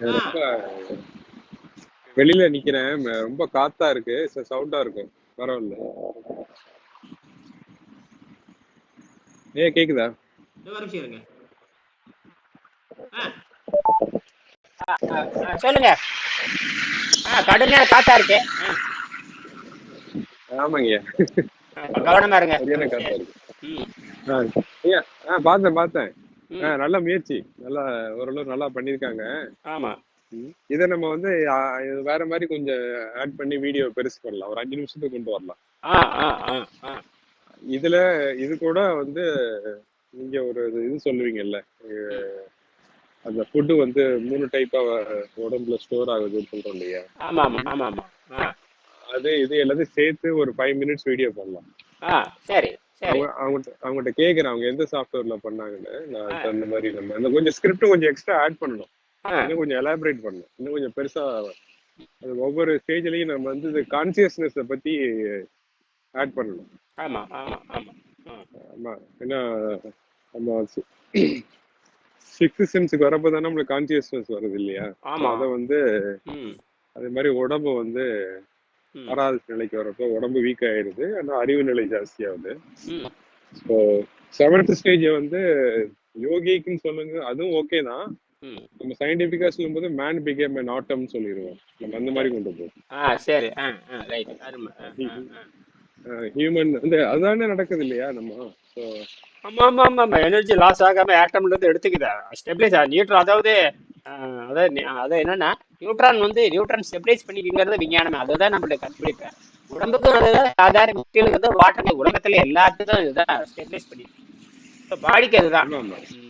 ரொம்ப வெளியில நிக்கிறேன். ரொம்ப காத்தா இருக்கு. சவுண்டா இருக்கும். பரவாயில்ல. ஏ கேக்குதா? சொல்லுங்க. ஆ கடுமையான காத்தா இருக்கு. ஆ, ஆமாங்கய்யா ஆ, கவனமா இருங்க பார்த்தேன் பார்த்தேன். நல்ல முயற்சி. நல்லா ஓரளவு நல்லா பண்ணியிருக்காங்க. ஆமா. இதை நம்ம வந்து வேற மாதிரி கொஞ்சம் ஆட் பண்ணி வீடியோ பெருசு பண்ணலாம். ஒரு அஞ்சு நிமிஷத்துக்கு கொண்டு வரலாம். இதுல இது கூட வந்து நீங்க ஒரு இது சொல்லுவீங்கல்ல அந்த ஃபுட்டு வந்து மூணு டைப்பா உடம்புல ஸ்டோர் ஆகுதுன்னு சொல்றோம் இல்லையா? ஆமா ஆமா ஆமா ஆமா. ஆ. அது இது எல்லாத்தையும் சேர்த்து ஒரு ஃபைவ் மினிட்ஸ் வீடியோ பண்ணலாம். சரி. அவங்க அவங்ககிட்ட கேட்குறேன் அவங்க எந்த சாஃப்ட்வேர்ல பண்ணாங்கன்னு. நான். அந்த மாதிரி நம்ம அந்த கொஞ்சம் ஸ்கிரிப்ட் கொஞ்சம் எக்ஸ்ட்ரா ஆட் பண்ணணும். இன்னும் கொஞ்சம் எலாபரேட் பண்ணணும். இன்னும் கொஞ்சம் பெருசா அது ஒவ்வொரு ஸ்டேஜ்லயும் நம்ம வந்து கான்சியஸ்னஸை பத்தி ஆட் பண்ணணும். ஆமா ஆமா ஆமா. ஆ, ஆமா. ஏன்னா நம்ம சிக்ஸ் சென்ஸுக்கு வரப்போ தான் நம்மளுக்கு கான்சியஸ்னஸ் வருது இல்லையா? அதை வந்து அதே மாதிரி உடம்பு வந்து ஆறாவது நிலைக்கு வரப்போ உடம்பு வீக் ஆயிடுது. ஆனால் அறிவு நிலை ஜாஸ்தியாகுது ஸோ செவன்த் ஸ்டேஜை வந்து யோகிக்குன்னு சொல்லுங்க அதுவும் ஓகே தான். நம்ம சயின்டிஃபிக்கா சொல்லும்போது மேன் பிகேம் an ஆட்டம்னு சொல்லிடுவோம். நம்ம அந்த மாதிரி கொண்டு போவோம். சரி. ஹியூமன் வந்து அதானே நடக்குது இல்லையா நம்ம? ஆமா ஆமா ஆமா எனர்ஜி லாஸ் ஆகாம ஆட்டம்ல இருந்து எடுத்துக்குதா? ஸ்டெபிலைஸ் நியூட்ரன் அதாவது நி- அதாவது என்னன்னா நியூட்ரான் வந்து நியூட்ரான் ஸ்டெபிலைஸ் பண்ணிக்கிறது விஞ்ஞானம். அதுதான் நம்மளுடைய கண்டுபிடிப்பு உடம்புக்கும் அதுதான் சாதாரண மக்களுக்கு வந்து வாட்டர் உலகத்துல எல்லாத்துக்கும் இதுதான் ஸ்டெபிலைஸ் பண்ணி பாடிக்கு அதுதான். ஆமா ம்.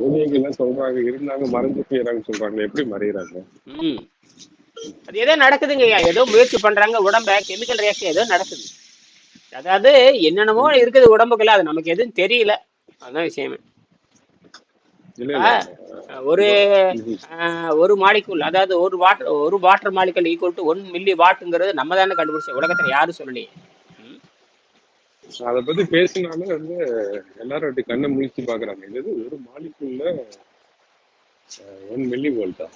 யோகிகள்லாம் சொல்றாங்க இருந்தாங்க மறைஞ்சு போயிடறாங்கன்னு சொல்றாங்க. எப்படி மறையிறாங்க? அது ஏதோ நடக்குதுங்க ஏதோ முயற்சி பண்றாங்க உடம்ப கெமிக்கல் ரியாக்ஷன் ஏதோ நடக்குது. அதாவது என்னென்னமோ இருக்குது உடம்புக்குள்ள அது நமக்கு எதுவும் தெரியல. அதான் விஷயமே. ஒரு ஒரு மாலிகுல் அதாவது ஒரு வாட்டர் ஒரு water molecule equal to one milli வாட்டுங்கிறது நம்ம தானே கண்டுபிடிச்சோம். உலகத்துல யாரும் சொல்லலையே. அத பத்தி பேசினாலும் வந்து எல்லாரும் அப்படி கண்ணை முழிச்சு பாக்குறாங்க இது ஒரு மாலிக்குள்ள ஒன் மில்லி வோல்ட்டா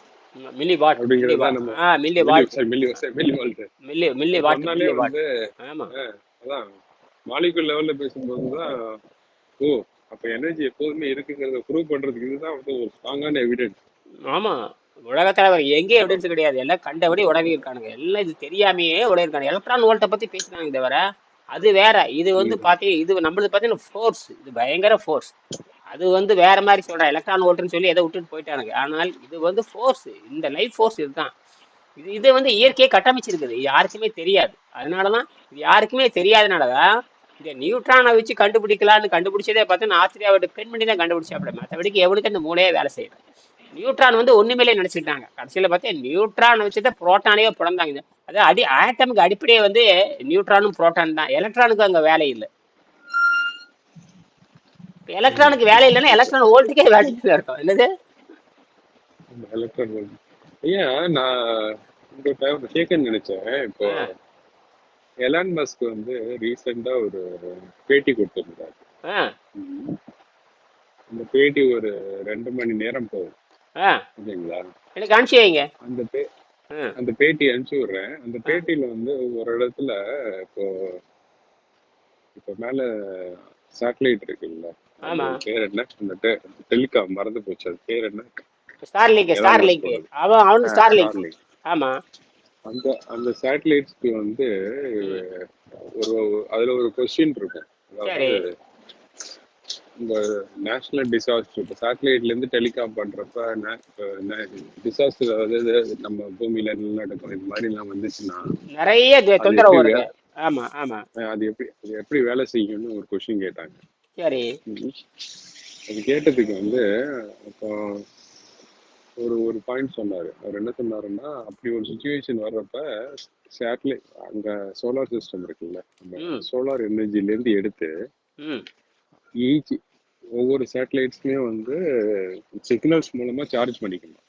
மில்லி வாட் அப்படிங்கறத நம்ம ஆ milli watt milli milli volt milli milli watt milli watt ஆமா. அதான் மாலிகுல் லெவல்ல பேசும்போது தான் ஓ அப்ப எனர்ஜி எப்போதுமே இருக்குங்கிறத ப்ரூவ் பண்றதுக்கு இதுதான் வந்து ஒரு ஸ்ட்ராங்கான எவிடன்ஸ் ஆமா. உலகத்துல எங்கேயும் எவிடன்ஸ் கிடையாது. எல்லாம் கண்டபடி உடவி இருக்கானுங்க. எல்லாம் இது தெரியாமையே உடவி இருக்காங்க எலக்ட்ரான் வோல்ட்டை பத்தி பேசினாங்க தவிர அது வேற. இது வந்து பாத்தீங்க இது நம்மளுக்கு பாத்தீங்கன்னா ஃபோர்ஸ் இது பயங்கர ஃபோர்ஸ் அது வந்து வேற மாதிரி சொல்றேன். எலக்ட்ரான் வோல்ட்னு சொல்லி எதை விட்டுட்டு போயிட்டானுங்க. ஆனால் இது வந்து ஃபோர்ஸ் இந்த லைஃப் ஃபோர்ஸ் இதுதான். இது இது வந்து இயற்கையை கட்டமைச்சிருக்குது. யாருக்குமே தெரியாது. அதனாலதான் இது யாருக்குமே தெரியாதனாலதான் இந்த நியூட்ரானை வச்சு கண்டுபிடிக்கலாம்னு கண்டுபிடிச்சதே பார்த்தீங்கன்னா ஆஸ்திரியாவோட பெண் பண்ணி தான் கண்டுபிடிச்சாப்பட மற்றபடிக்கு எவனுக்கு அந்த மூளையே வேலை செய்யல. நியூட்ரான் வந்து ஒண்ணுமேலே நினைச்சுக்கிட்டாங்க. கடைசியில பார்த்தா நியூட்ரான் வச்சுதான் புரோட்டானையே பிறந்தாங்க. அதாவது அடி ஆட்டமுக்கு அடிப்படையே வந்து நியூட்ரானும் புரோட்டான் தான். எலக்ட்ரானுக்கு அங்க வேலை இல்லை. எலக்ட்ரானுக்கு வேலை இல்லைன்னா எலக்ட்ரான் வோல்ட்டுக்கே வேலை இல்லை இருக்கும் என்னது? எலக்ட்ரான் ஐயா நான் இந்த டைம் நினைச்சேன். இப்போ எலான் மஸ்க் வந்து ரீசெண்டா ஒரு பேட்டி கொடுத்திருந்தாரு. அந்த பேட்டி ஒரு ரெண்டு மணி நேரம் போகும். ஓகேங்களா எனக்கு அனுப்பிச்சு வைங்க. அந்த பே அந்த பேட்டி அனுப்பிச்சு விடுறேன். அந்த பேட்டியில வந்து ஒரு இடத்துல இப்போ இப்போ மேல சேட்டலைட் இருக்குல்ல பேர் என்ன? அந்த டெலிகாம் மறந்து போச்சு. அது பேர் என்ன? Starlink Elon star Musk link போடுறது அவன் அவனு ஸ்டார் லிங்க் ஸ்டார்லிங்க் ஆமா. அந்த அந்த சேட்டலைட்ஸ்க்கு வந்து ஒரு அதுல ஒரு கொஸ்டின் இருக்கும். அதாவது இந்த நேஷனல் டிசாஸ்டர் இப்போ சேட்டலைட்ல இருந்து டெலிகாம் பண்றப்ப டிசாஸ்டர் அதாவது நம்ம பூமியில நிலநடுக்கம் இது மாதிரி எல்லாம் வந்துச்சுன்னா நிறைய தொந்தரவு ஆமா ஆமா. அது எப்படி அது எப்படி வேலை செய்யும்னு ஒரு கொஸ்டின் கேட்டாங்க. சரி. அது கேட்டதுக்கு வந்து அப்போ ஒரு ஒரு பாயிண்ட் சொன்னாரு. அவர் என்ன சொன்னாருன்னா அப்படி ஒரு சுச்சுவேஷன் வர்றப்ப சேட்டலைட் அங்க சோலார் சிஸ்டம் இருக்குல்ல நம்ம சோலார் எனர்ஜில இருந்து எடுத்து ஈச் ஒவ்வொரு சேட்டலைட்ஸ்லயும் வந்து சிக்னல்ஸ் மூலமா சார்ஜ் பண்ணிக்கணும்.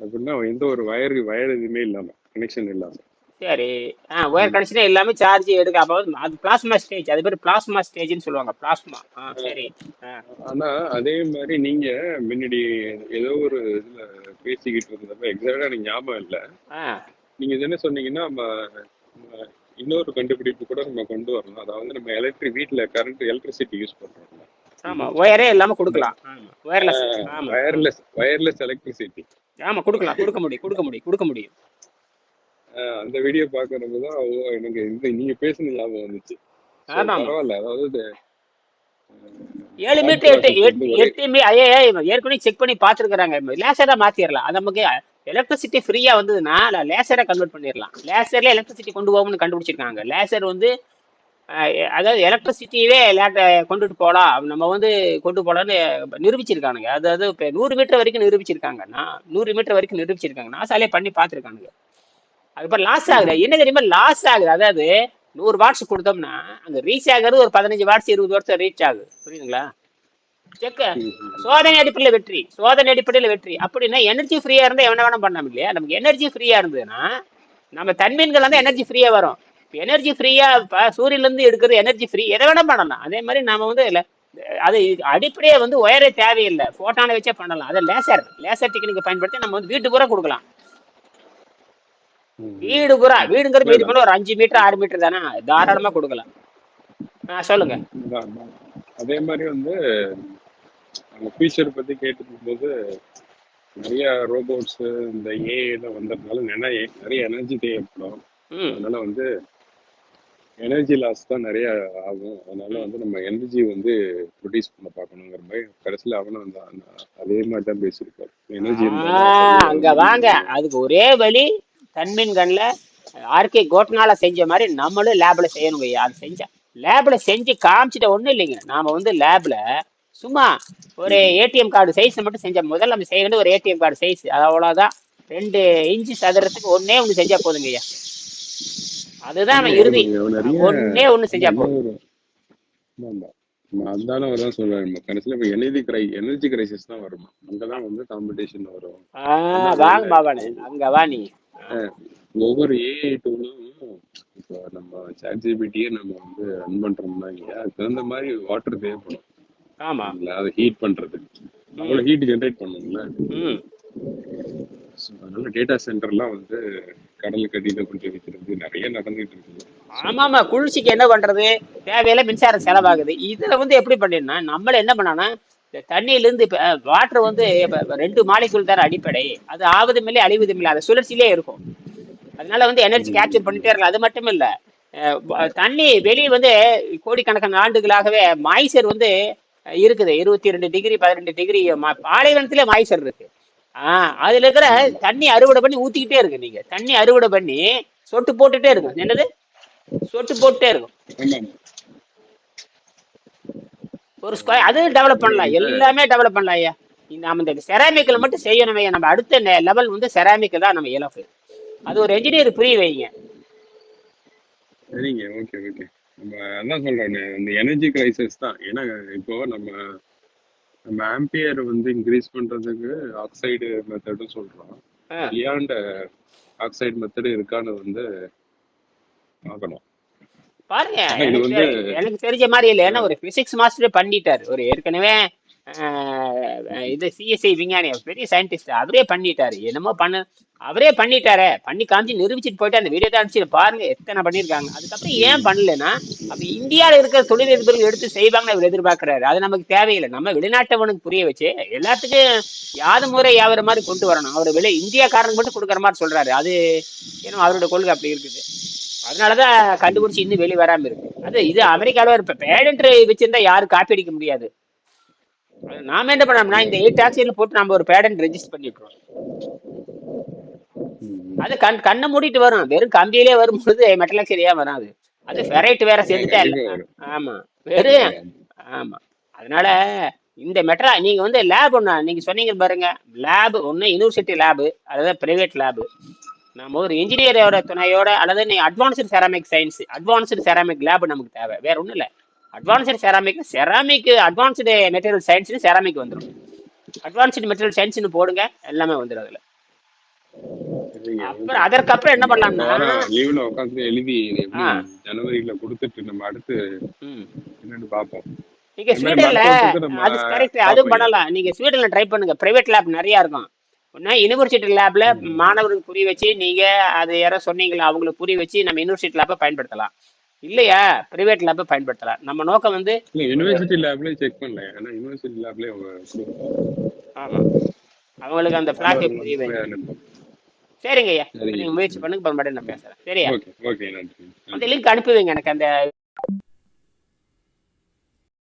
அப்படின்னா எந்த ஒரு வயர் வயர் எதுவுமே இல்லாம கனெக்ஷன் இல்லாம. சரி. ஆ ஒயர் கனெக்ஷனே எல்லாமே சார்ஜ் எடுக்க அப்போ அது பிளாஸ்மா ஸ்டேஜ் அது பேர் பிளாஸ்மா ஸ்டேஜ்னு சொல்லுவாங்க பிளாஸ்மா ஆ சரி. ஆனா அதே மாதிரி நீங்க முன்னாடி ஏதோ ஒரு இதுல பேசிக்கிட்டு இருந்தப்ப எக்ஸாக்டா எனக்கு ஞாபகம் இல்ல. நீங்க இது என்ன சொன்னீங்கன்னா நம்ம இன்னொரு கண்டுபிடிப்பு கூட நம்ம கொண்டு வரணும். அதாவது நம்ம எலக்ட்ரிக் வீட்ல கரண்ட் எலக்ட்ரிசிட்டி யூஸ் பண்றோம்ல. ஆமா ஒயரே இல்லாம கொடுக்கலாம். ஆமா. வயர்லெஸ் வயர்லெஸ் எலக்ட்ரிசிட்டி ஆமா கொடுக்கலாம் கொடுக்க முடியும் கொடுக்க முடியும் கொடுக்க முடியும். அந்த வீடியோ பாக்குறப்ப தான் எனக்கு இந்த நீங்க பேசுன ஞாபகம் வந்துச்சு. பரவாயில்ல. அதாவது ஏழு மீட்டர் எட்டு எட்டு மீ ஐயா ஏற்கனவே செக் பண்ணி பார்த்துருக்குறாங்க. லேசரா மாத்திரலாம். அது நமக்கு எலக்ட்ரிசிட்டி ஃப்ரீயா வந்ததுன்னா லேசரா கன்வெர்ட் பண்ணிடலாம் லேசர்ல எலக்ட்ரிசிட்டி கொண்டு போகும்னு கண்டுபிடிச்சிருக்காங்க. லேசர் வந்து அதாவது எலக்ட்ரிசிட்டியவே கொண்டுட்டு போகலாம் நம்ம வந்து கொண்டு போகலான்னு நிரூபிச்சிருக்கானுங்க. அதாவது இப்போ நூறு மீட்டர் வரைக்கும் நிரூபிச்சிருக்காங்கன்னா நூறு மீட்டர் வரைக்கும் நிரூபிச்சிருக்காங்க நாசாலே பண்ணி பார்த்துருக்கானுங்க. அதுக்கப்புறம் லாஸ் ஆகுது. என்ன தெரியுமா? லாஸ் ஆகுது. அதாவது நூறு வாட்ஸ் கொடுத்தோம்னா அங்க ரீச் ஆகுறது ஒரு பதினஞ்சு வாட்ஸ் இருபது வாட்ஸ் ரீச் ஆகுது. புரியுதுங்களா? செக். சோதனை அடிப்படையில் வெற்றி. சோதனை அடிப்படையில் வெற்றி. அப்படின்னா எனர்ஜி ஃப்ரீயா இருந்தா எவன வேணா பண்ணலாம் இல்லையா? நமக்கு எனர்ஜி ஃப்ரீயா இருந்ததுன்னா நம்ம தன்மீன்கள் வந்து எனர்ஜி ஃப்ரீயா வரும். எனர்ஜி ஃப்ரீயா இப்போ சூரியன்ல இருந்து எடுக்கிறது எனர்ஜி ஃப்ரீ எதை வேணா பண்ணலாம். அதே மாதிரி நாம வந்து இல்ல அது அடிப்படையே வந்து ஒயரே தேவையில்லை. போட்டானை வச்சே பண்ணலாம். அது லேசர் லேசர் டெக்னிக்கை பயன்படுத்தி நம்ம வந்து வீட்டு பூரா கொடுக்கலாம். வீடு பூரா வீடுங்கிறது இல்ல, போல ஒரு அஞ்சு மீட்டர் ஆறு மீட்டர் தானே? தாராளமா கொடுக்கலாம். சொல்லுங்க. அதே மாதிரி வந்து ஃபியூச்சர் பத்தி கேட்டு போது நிறைய ரோபோட்ஸ் இந்த ஏஐல வந்ததுனால நிறைய நிறைய எனர்ஜி தேவைப்படும். அதனால வந்து எனர்ஜி லாஸ் தான் நிறைய ஆகும். அதனால வந்து நம்ம எனர்ஜி வந்து ப்ரொடியூஸ் பண்ண பார்க்கணுங்கிற மாதிரி கடைசியில் அவனும் அந்த- அதே மாதிரி தான் பேசியிருக்காரு. எனர்ஜி அங்க வாங்க. அதுக்கு ஒரே வழி தன்மீன் கண்ல ஆர்கே கோட்னால செஞ்ச மாதிரி நம்மளும் லேப்ல செய்யணுங்க. ஐயா அது செஞ்சா லேப்ல செஞ்சு காமிச்சிட்ட ஒண்ணும் இல்லைங்க. நாம வந்து லேப்ல சும்மா ஒரு ஏடிஎம் கார்டு சைஸ் மட்டும் செஞ்ச முதல்ல நம்ம செய்ய வேண்டிய ஒரு ஏடிஎம் கார்டு சைஸ் அது அவ்வளவுதான். ரெண்டு இன்ச்சு சதுரத்துக்கு ஒண்ணே ஒண்ணு செஞ்சா போதுங்க ஐயா. அதுதான் நம்ம இறுதி. ஒண்ணே ஒண்ணு செஞ்சா போதும். அதான தான் சொல்றேன் நம்ம கடைசியில் இப்போ எனர்ஜி கிரை எனர்ஜி கிரைசிஸ் தான் வரும்? அங்கதான் வந்து காம்படிஷன் வரும். வாங்க பாபானே. அங்க வா நீ ஒவ்வொரு ஏஐ டூலும் இப்போ நம்ம சாட் ஜிபிடியே நம்ம வந்து ரன் பண்றோம்னா இல்லையா அதுக்கு தகுந்த மாதிரி வாட்டர் தேவைப்படும். ஆமா. இல்ல அதை ஹீட் பண்றது. அவ்வளோ ஹீட் ஜென்ரேட் பண்ணும்ல. அதனால டேட்டா சென்டர்லாம் வந்து கடலுக்கு அடியில கொண்டு வைக்கிறது நிறைய நடந்துட்டு இருக்குது. ஆமாமா குளிர்ச்சிக்கு என்ன பண்றது? தேவையில்ல மின்சாரம் செலவாகுது. இதுல வந்து எப்படி பண்ணிடனா நம்மள என்ன பண்ணானா இந்த தண்ணியில இருந்து வாட்டர் வந்து ரெண்டு மாலிகுல் தான் அடிப்படை. அது ஆவதும் இல்லை அழிவதும் இல்லை அது சுழற்சியிலே இருக்கும். அதனால வந்து எனர்ஜி கேப்சர் பண்ணிட்டே இருக்கலாம். அது மட்டும் இல்லை. தண்ணி வெளியே வந்து கோடிக்கணக்கான ஆண்டுகளாகவே மாய்சர் வந்து இருக்குது. இருபத்தி ரெண்டு டிகிரி பதினெண்டு டிகிரி பாலைவனத்திலே மாய்சர் இருக்கு. ஆஹ் அதுல இருக்கிற தண்ணி அறுவடை பண்ணி ஊத்திக்கிட்டே இருக்கு நீங்க. தண்ணி அறுவடை பண்ணி சொட்டு போட்டுட்டே இருக்கும். என்னது? சொட்டு போட்டுட்டே இருக்கும். ஒரு ஸ்கொயர் அது டெவலப் பண்ணலாம். எல்லாமே டெவலப் பண்ணலாம் ஐயா. நம்ம இந்த செராமிக்கில் மட்டும் செய்யணும் ஐயா. நம்ம அடுத்த லெவல் வந்து செராமிக் தான் நம்ம இலக்கு அது ஒரு என்ஜினியர் புரிய வைங்க. சரிங்க ஓகே ஓகே நம்ம அதான் சொல்றேன் இந்த எனர்ஜி கிரைசிஸ் தான். ஏன்னா இப்போ நம்ம நம்ம ஆம்பியர் வந்து இன்க்ரீஸ் பண்றதுக்கு ஆக்சைடு மெத்தடும் சொல்றோம். பியாண்ட் ஆக்சைடு மெத்தடு இருக்கான்னு வந்து பார்க்கணும். பாருங்க எனக்கு தெரிஞ்ச மாதிரி இல்லை. ஏன்னா ஒரு பிசிக்ஸ் மாஸ்டரே பண்ணிட்டாரு. ஒரு ஏற்கனவே இது சிஎஸ்ஐ விஞ்ஞானி. பெரிய சயின்டிஸ்ட் அவரே பண்ணிட்டாரு. என்னமோ பண்ண அவரே பண்ணிட்டாரே. பண்ணி காமிச்சு நிரூபிச்சுட்டு போயிட்டு அந்த வீடியோ தான் பாருங்க எத்தனை பண்ணியிருக்காங்க அதுக்கப்புறம் ஏன் பண்ணலன்னா அப்ப இந்தியாவில் இருக்கிற தொழிலதிபர்கள் எடுத்து செய்வாங்கன்னு அவர் எதிர்பார்க்கிறாரு. அது நமக்கு தேவையில்லை. நம்ம வெளிநாட்டவனுக்கு புரிய வச்சு எல்லாத்துக்கும் யாது முறை யாவற மாதிரி கொண்டு வரணும். அவர் வெளியே இந்தியாக்காரனுக்கு மட்டும் கொடுக்குற மாதிரி சொல்றாரு. அது ஏன்னா அவரோட கொள்கை அப்படி இருக்குது. அதனாலதான் கண்டுபிடிச்சு இன்னும் வெளியே வராம இருக்கு. அது இது அமெரிக்காவில் இப்ப பேடன்ட் வச்சிருந்தா யாரும் காப்பி அடிக்க முடியாது. நாம என்ன பண்ணோம்னா இந்த எயிட் ஆக்சிடென்ட் போட்டு நம்ம ஒரு பேடன்ட் ரெஜிஸ்டர் பண்ணிட்டுறோம் அது கண் கண்ணை மூடிட்டு வரும். வெறும் கம்பியிலே வரும்போது மெட்டலாக்சரியா வராது. அது ஃபெரைட் வேற சேர்ந்துட்டா இல்ல வரும். ஆமா. வெறும் ஆமா. அதனால இந்த மெட்ரா நீங்க வந்து லேப் ஒண்ணு நீங்க சொன்னீங்க பாருங்க. லேப் ஒண்ணு யூனிவர்சிட்டி லேப் அதாவது பிரைவேட் லேப் நம்ம ஒரு இன்ஜினியரோட துணையோட அல்லது நீ advanced ceramic science advanced ceramic lab நமக்கு தேவை. வேற ஒண்ணும் இல்ல. Advanced ceramic ceramic advanced material சயின்ஸ்னு ceramic வந்துடும் அட்வான்ஸ்டு மெட்டீரியல் சயின்ஸ்னு போடுங்க எல்லாமே வந்துடும் அதுல. அப்புறம் அதற்கப்புறம் என்ன பண்ணலாம்னா லீவ்ல உட்காந்து எழுதி ஜனவரியில கொடுத்துட்டு நம்ம அடுத்து என்னன்னு பார்ப்போம். நீங்க ஸ்வீடன்ல அது கரெக்ட் அதுவும் பண்ணலாம். நீங்க ஸ்வீடன்ல ட்ரை பண்ணுங்க. பிரைவேட் லேப் நிறைய இருக்கும். ஒன்னா யூனிவர்சிட்டி லேப்ல. மாணவர்களுக்கு புரிய வச்சு நீங்க அது யாரோ சொன்னீங்களா அவங்களுக்கு புரிய வச்சு நம்ம யூனிவர்சிட்டி லேப்பை பயன்படுத்தலாம். இல்லையா? பிரைவேட் லேப்பை பயன்படுத்தலாம். நம்ம நோக்கம் வந்து யூனிவர்சிட்டி லேப்லயே செக் பண்ணல. ஏன்னா யூனிவர்சிட்டி கொடுப்பாங்க. ஆமா. அவங்களுக்கு அந்த மாணவர்கள் புரிய அனுப்பும். சரிங்க. ஐயா நீங்க முயற்சி பண்ணுங்க அப்புறமேட்டு நான் பேசுறேன். சரியா? ஓகே ஓகே நன்றி. அந்த லிங்க் அனுப்பி வைங்க எனக்கு அந்த